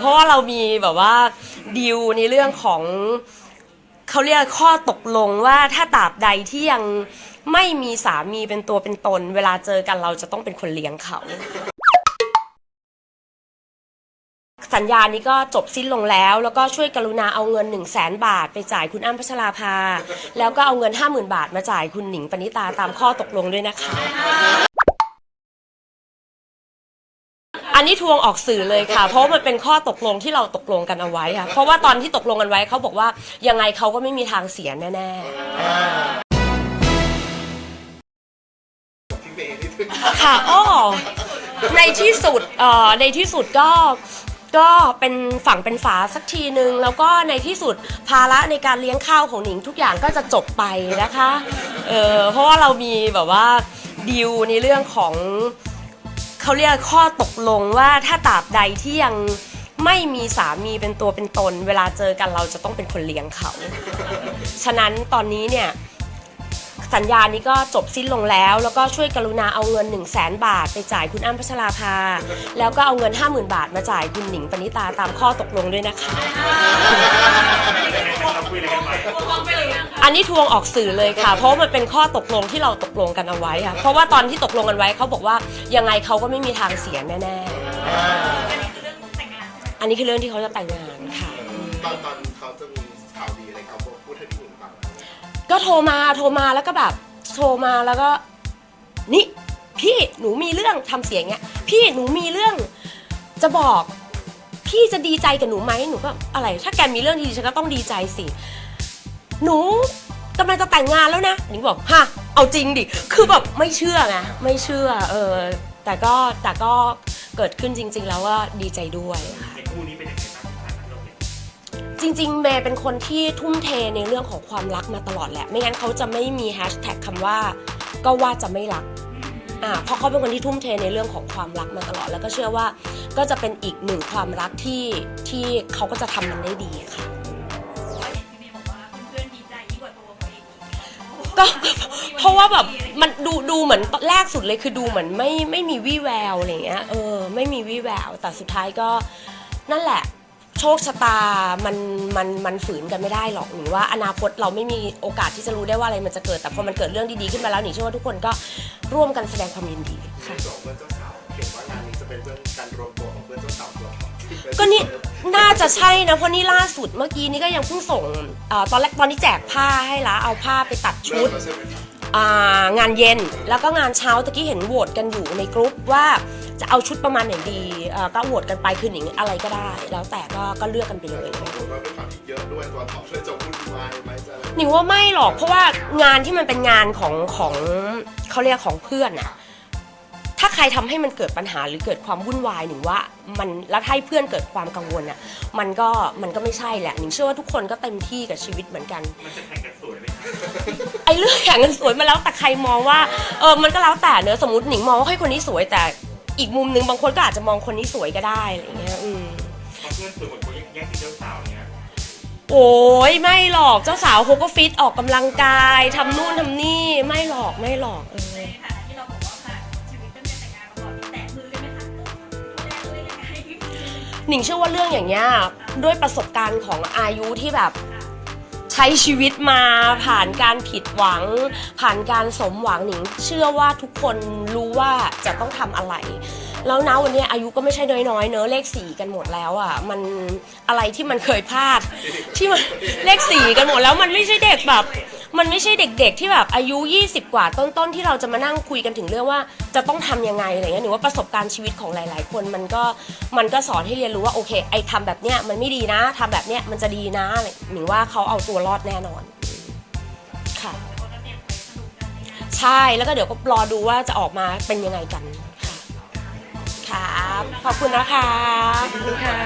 เพราะว่าเรามีแบบว่าดีลในเรื่องของเขาเรียกข้อตกลงว่าถ้าตราบใดที่ยังไม่มีสามีเป็นตัวเป็นตน เวลาเจอกันเราจะต้องเป็นคนเลี้ยงเขา สัญญานี้ก็จบสิ้นลงแล้ว แล้วก็ช่วยกรุณาเอาเงิน 1 0 0 0 0แสนบาท ไปจ่ายคุณอ้ำพัชราภา แล้วก็เอาเงิน 50,000 บาทมาจ่ายคุณหนิงปณิตาตามข้อตกลงด้วยนะคะ อันนี้ทวงออกสื่อเลยค่ะ เพราะว่ามันเป็นข้อตกลงที่เราตกลงกันเอาไว้ค่ะเพราะว่าตอนที่ตกลงกันไว้เขาบอกว่ายังไงเขาก็ไม่มีทางเสียแน่ๆอ่าพี่เมย์นิดนึงค่ะอ้อในที่สุดเอ่อในที่สุดก็ก็เป็นฝั่งเป็นฝาสักทีหนึ่งแล้วก็ในที่สุดภาระในการเลี้ยงข้าวของหนิงทุกอย่างก็จะจบไปนะคะเออเพราะว่าเรามีแบบว่าดีลในเรื่องของ เขาเรียกข้อตกลงว่าถ้าตราบใดที่ยังไม่มีสามีเป็นตัวเป็นตน เวลาเจอกันเราจะต้องเป็นคนเลี้ยงเขา ฉะนั้นตอนนี้เนี่ย สัญญานี้ก็จบสิ้นลงแล้ว แล้วก็ช่วยกรุณาเอาเงิน 1 0 0 0 0แสนบาท ไปจ่ายคุณอ้ำพัชราภา แล้วก็เอาเงิน 50,000 บาทมาจ่ายคุณหนิงปณิตาตามข้อตกลงด้วยนะคะ อันนี้ทวงออกสื่อเลยค่ะ เพราะว่ามันเป็นข้อตกลงที่เราตกลงกันเอาไว้ค่ะเพราะว่าตอนที่ตกลงกันไว้เขาบอกว่ายังไงเขาก็ไม่มีทางเสียแน่ๆอ่าอันนี้คือเรื่องที่เขาจะแต่งงานค่ะ ตอนตอนเขาจะมี ก็โทรมาโทรมาแล้วก็แบบโทรมาแล้วก็นี่พี่หนูมีเรื่องทำเสียงเงี้ย พี่หนูมีเรื่องจะบอก พี่จะดีใจกับหนูไหมหนูก็อะไร ถ้าแกมีเรื่องดีฉันก็ต้องดีใจสิ หนูกำลังจะแต่งงานแล้วนะหนิงบอกฮะเอาจริงดิคือแบบไม่เชื่อไงไม่เชื่อเออแต่ก็แต่ก็เกิดขึ้นจริง ๆ แล้วว่าดีใจด้วยค่ะคู่นี้เป็นยังไง จริงๆเมย์เป็นคนที่ทุ่มเทในเรื่องของความรักมาตลอดแหละ ไม่งั้นเขาจะไม่มีแฮชแท็กคำว่า ก็ว่าจะไม่รักอ่าเพราะเขาเป็นคนที่ทุ่มเทในเรื่องของความรักมาตลอด แล้วก็เชื่อว่าก็จะเป็นอีกหนึ่งความรักที่ที่เขาก็จะทำมันได้ดีค่ะ ก็เพราะว่าแบบมันดูดูเหมือนแรกสุดเลยคือดูเหมือนไม่ไม่มีวี่แววอะไรเงี้ยเออไม่มีวี่แววแต่สุดท้ายก็นั่นแหละ ชคชะตามันมันมันฝืนกันไม่ได้หรอกหนิงว่าอนาคตเราไม่มีโอกาสที่จะรู้ได้ว่าอะไรมันจะเกิดแต่พอมันเกิดเรื่องดีๆขึ้นมาแล้วหนิงเชื่อว่าทุกคนก็ร่วมกันแสดงความยินดีค่ะสองเพื่อนเจ้าสาวเห็นว่างานนี้จะเป็นเพื่อนการรวมตัวของเพื่อนเจ้าสาวตัวท็อปก็นี่น่าจะใช่นะเพราะนี่ล่าสุดเมื่อกี้นี่ก็ยังเพิ่งส่งเออตอนแรกตอนนี้แจกผ้าให้ละเอาผ้าไปตัดชุเริ่มด แล้วใช่ไหมครับอ่า งานเย็นแล้วก็งานเช้าตะกี้เห็นโหวตกันอยู่ในกรุ๊ปว่าจะเอาชุดประมาณไหนดีเอ่อก็โหวตกันไปคือหนิงอะไรก็ได้ แล้วแต่ก็ก็เลือกกันไปเลยผมว่าด้วยความที่เยอะด้วยตัวท็อปช่วยจะวุ่นวายไหมจะอะไร หนิงว่าไม่หรอกเพราะว่างานที่มันเป็นงานของของเขาเรียกของเพื่อนอะถ้า ใครทำให้มันเกิดปัญหาหรือเกิดความวุ่นวายหนิงว่ามันแล้วให้เพื่อนเกิดความกังวลอะมันก็มันก็ไม่ใช่แหละหนิงเชื่อว่าทุกคนก็เต็มที่กับชีวิตเหมือนกันมันจะแข่งกันสวยไหมคะไอ้เรื่องแข่งกันสวยมาแล้วแต่ใครมองว่าเออมันก็แล้วแต่เนอะสมมติหนิงมองว่าให้ยคนนี้สวยแต่อีกมุมนึงบางคนก็อาจจะมองคนนี้สวยก็ได้อะไรอย่างเงี้ยอืมเพราะเพื่อนสวยหมดเขาแย่งที่เจ้าสาวเนี่ยโอ้ยไม่หรอกเจ้าสาวเขาก็ฟิตออกกำลังกายทำนู่นทำนี่ไม่หรอกไม่หรอกเออ หนิงเชื่อว่าเรื่องอย่างเงี้ยด้วยประสบการณ์ของอายุที่แบบใช้ชีวิตมาผ่านการผิดหวัง ผ่านการสมหวังหนิง เชื่อว่าทุกคนรู้ว่าจะต้องทำอะไร แล้วนะวันนี้อายุก็ไม่ใช่น้อยๆเนอะเลขสี่กันหมดแล้วอะมันอะไรที่มันเคยพลาด ที่มันเลขสี่กันหมดแล้วมันไม่ใช่เด็กแบบ มันไม่ใช่เด็ก ๆ ที่แบบอายุ 20 กว่าต้นๆที่เราจะมานั่งคุยกันถึงเรื่องว่าจะต้องทำยังไงอะไรเงี้ยหนูว่าประสบการณ์ชีวิตของหลาย ๆ คนมันก็มันก็สอนให้เรียนรู้ว่าโอเค ไอ้ทำแบบเนี้ยมันไม่ดีนะทำแบบเนี้ยมันจะดีนะอะไรหนูว่าเขาเอาตัวรอดแน่นอนค่ะใช่แล้วก็เดี๋ยวก็รอดูว่าจะออกมาเป็นยังไงกันค่ะครับขอบคุณนะคะขอบคุณค่ะ